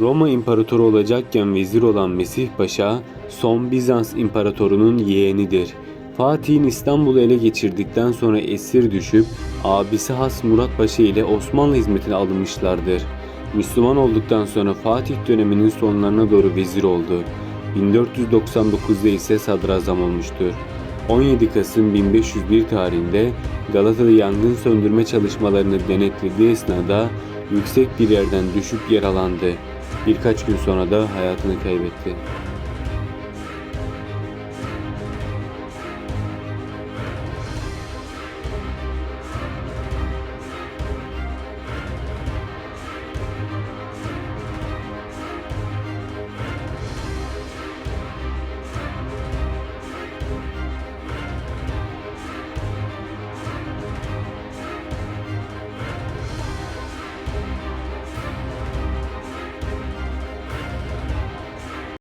Roma İmparatoru olacakken vezir olan Mesih Paşa, son Bizans İmparatorunun yeğenidir. Fatih'in İstanbul'u ele geçirdikten sonra esir düşüp abisi Has Murat Paşa ile Osmanlı hizmetine alınmışlardır. Müslüman olduktan sonra Fatih döneminin sonlarına doğru vezir oldu. 1499'da ise sadrazam olmuştur. 17 Kasım 1501 tarihinde Galata'da yangın söndürme çalışmalarını denetlediği esnada yüksek bir yerden düşüp yaralandı. Birkaç gün sonra da hayatını kaybetti.